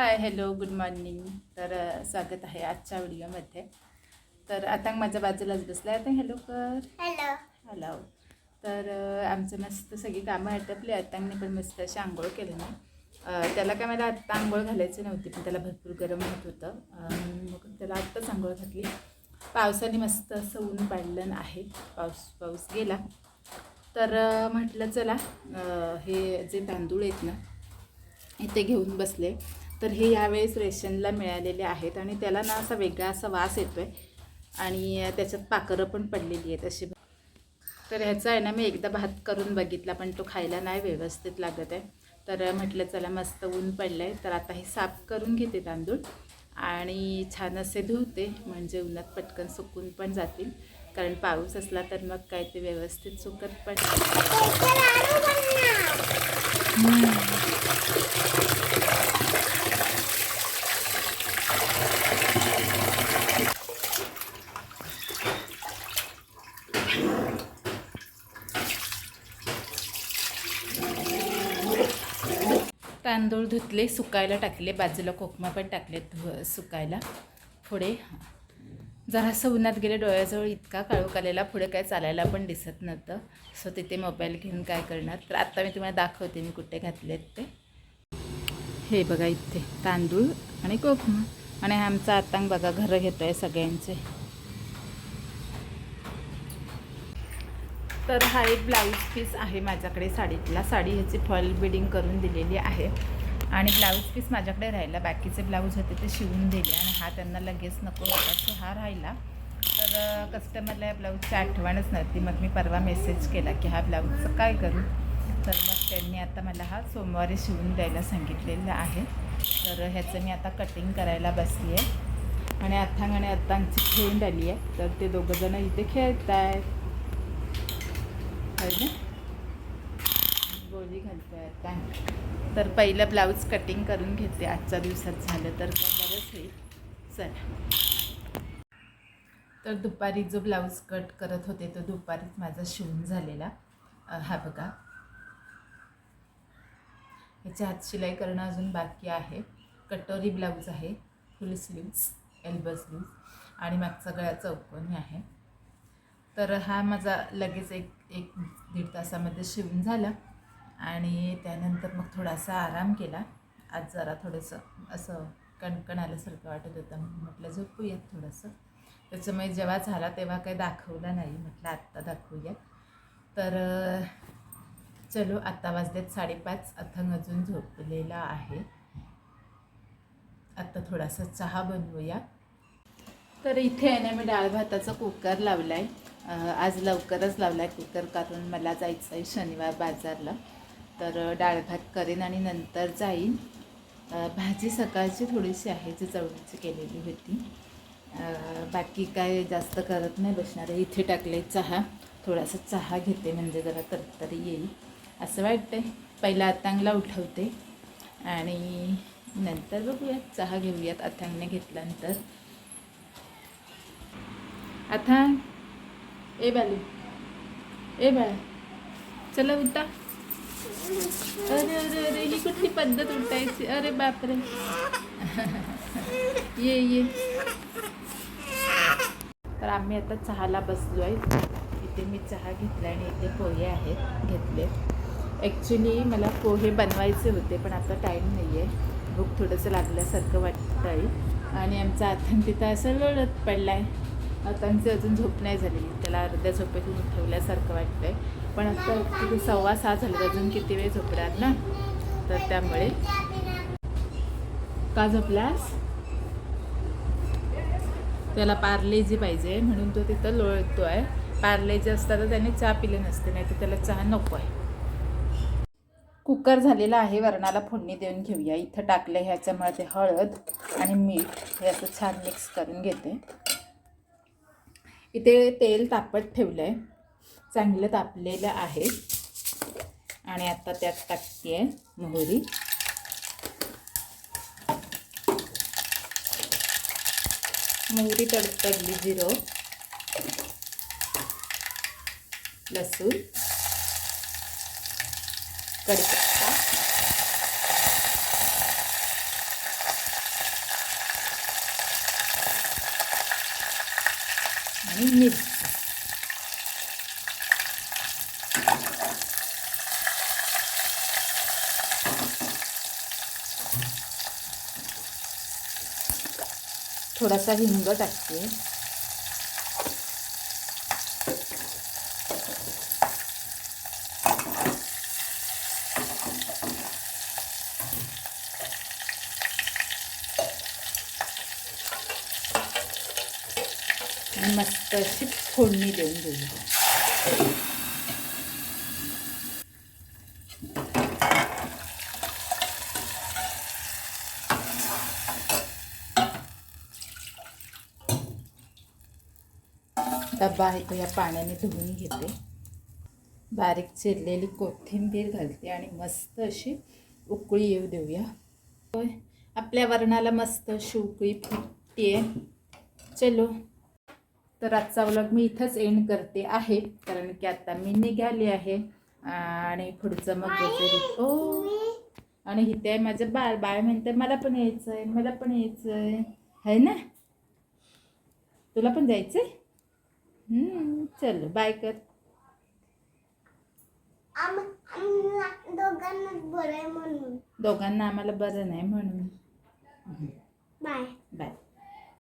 Hi hello good morning तर स्वागत आहे आजच्या व्हिडिओमध्ये तर आता माझ्या बाजूलाच बसला आहे आता हॅलो कर. हॅलो हॅलो तर आमचं मस्त सगळी कामं आटपली. आतांनी पण मस्त अशी आंघोळ केलं नाही त्याला काय मला आत्ता आंघोळ घालायची नव्हती पण त्याला भरपूर गरम होत होतं. मग त्याला आत्ताच आंघोळ घातली. पावसाने मस्त असं ऊन पाडलं आहे. पाऊस पाऊस गेला. तर म्हटलं चला हे जे तांदूळ आहेत ना इथे घेऊन बसले. तर हे यावेळेस रेशनला मिळालेले आहेत आणि त्याला ना असा वेगळा असा वास येतो आहे आणि त्याच्यात पाकरं पण पडलेली आहेत अशी. तर ह्याचा आहे ना मी एकदा भात करून बघितला पण तो खायला नाही व्यवस्थित लागत आहे. तर म्हटलं चला मस्त ऊन पडलं आहे तर आता हे साफ करून घेते तांदूळ. आणि छान असे धुवते म्हणजे उन्हात पटकन सुकून पण जातील. कारण पाऊस असला तर मग काय ते व्यवस्थित सुकत पण तांदूळ धुतले सुकायला टाकले बाजूला कोकमा पण टाकले धु सुकायला. पुढे जरासं उन्हात गेले डोळ्याजवळ इतका काळोख आलेला पुढे काय चालायला पण दिसत नव्हतं. सो तिथे मोबाईल घेऊन काय करणार? तर आत्ता मी तुम्हाला दाखवते मी कुठे घातलेत ते. हे बघा इथे तांदूळ आणि कोकमा. आणि आमचा आतांग बघा घरं घेतो आहे सगळ्यांचे. तर हा एक ब्लाऊज पीस आहे माझ्याकडे साडीतला. साडी ह्याची फॉल बिडिंग करून दिलेली आहे. आणि ब्लाऊज पीस माझ्याकडे राहिला. बाकीचे ब्लाऊज होते ते शिवून दिले आणि हा त्यांना लगेच नको होता सो हा राहिला. तर कस्टमरला या ब्लाऊजची आठवणच नव्हती. मग मी परवा मेसेज केला की हा ब्लाऊजचं काय करू? तर मग त्यांनी आता मला हा सोमवारी शिवून द्यायला सांगितलेलं आहे. तर ह्याचं मी आता कटिंग करायला बसली आहे आणि अथांग आणि अथांगची खेळून आली आहे तर ते दोघंजणं इथे खेळत आहेत ना गोळी घालतोय आता. तर पहिलं ब्लाऊज कटिंग करून घेते. आजच्या दिवसात झालं तर बरंच होईल. चल. तर दुपारी जो ब्लाऊज कट करत होते तो दुपारीच माझा शिवून झालेला. हा बघा. ह्याची हात शिलाई करणं अजून बाकी आहे. कटोरी ब्लाऊज आहे. फुल स्लीव्ज एल्बो स्लीव्ज आणि मागचा गळा चौकोनी आहे. तर हा माझा लगेच एक एक दीड तासामध्ये शिवून झाला आणि त्यानंतर मग थोडासा आराम केला. आज जरा थोडंसं असं कणकण आल्यासारखं वाटत होतं. म्हटलं झोपूयात थोडंसं. त्याच्यामुळे जेव्हा झाला तेव्हा काही दाखवला नाही. म्हटलं आत्ता दाखवूया. तर चलो आत्ता वाजलेत साडेपाच. अथंग अजून झोपलेला आहे. आत्ता थोडासा चहा बनवूया. तर इथे आहे ना मी डाळ भाताचा कुकर लावला आहे आज लवकरच लावला आहे कुकर कारण मला जायचं आहे शनिवार बाजारला. तर डाळ भात करेन आणि नंतर जाईन. भाजी सकाळची थोडीशी आहे जी चवळीची केलेली होती. बाकी काय जास्त करत नाही बसणार आहे. इथे टाकले चहा. थोडासा चहा घेते म्हणजे जरा तरतरी येईल. असं वाटतंय. पहिला अथांगला उठवते. आणि नंतर बघूयात. चहा घेऊयात. अथांगने घेतल्यानंतर. आता ए बालू. ए बाळा. चला उठा. अरे अरे अरे ही कुठली पद्धत उठायची अरे बापरे. ये ये. तर आम्ही आता चहाला बसलो आहे इथे मी चहा घेतला आणि इथे पोहे आहेत घेतले. ॲक्च्युली मला पोहे बनवायचे होते पण आता टाईम नाही आहे भूक थोडंसं लागल्यासारखं वाटतं आहे आणि आमचा आथन तिथं असं लोळत पडला आहे आतांची अजून झोप नाही झालेली. त्याला अर्ध्या झोपेतून उठवल्यासारखं वाटतं आहे पण आता किती सव्वा सहा झाले अजून किती वेळ झोपणार ना? तर त्यामुळे का झोपलास? त्याला पार्लेजी पाहिजे म्हणून तो तिथं लोळतो आहे पार्लेजी असता तर त्याने चहा पिले नसते नाही तर त्याला चहा नको आहे कुकर झालेला आहे वरणाला फोडणी देऊन घेऊया. इथं टाकलं ह्याच्यामुळे ते हळद आणि मीठ हे असं छान मिक्स करून घेते. इथे तेल तापत ठेवलं आहे चांगलं तापलेलं आहे. आणि आता त्यात टाकते आहे मोहरी. मोहरी तडतडली जिरं. लसूण. कडीपत्ता आणि मिरची थोडासा हिंग टाकते आणि मस्त अशी फोडणी देऊन घेऊया. डब्बा आहे तो या पाण्याने धुवून घेते. बारीक चिरलेली कोथिंबीर घालते आणि मस्त अशी उकळी येऊ देऊया. आपल्या वरणाला मस्त अशी उकळी फुटते चलो. तर आजचा व्लॉग मी इथंच एंड करते आहे कारण की आता मी निघाली आहे. आणि पुढचं मग ओ. आणि इथे आहे माझं बाळ. बाळ म्हणते मला पण यायचं आहे मला पण यायचं आहे है ना? तुला पण जायचं आहे हम्म, चल बाय कर. दोघांना आम्हाला बरं नाही म्हणून. बाय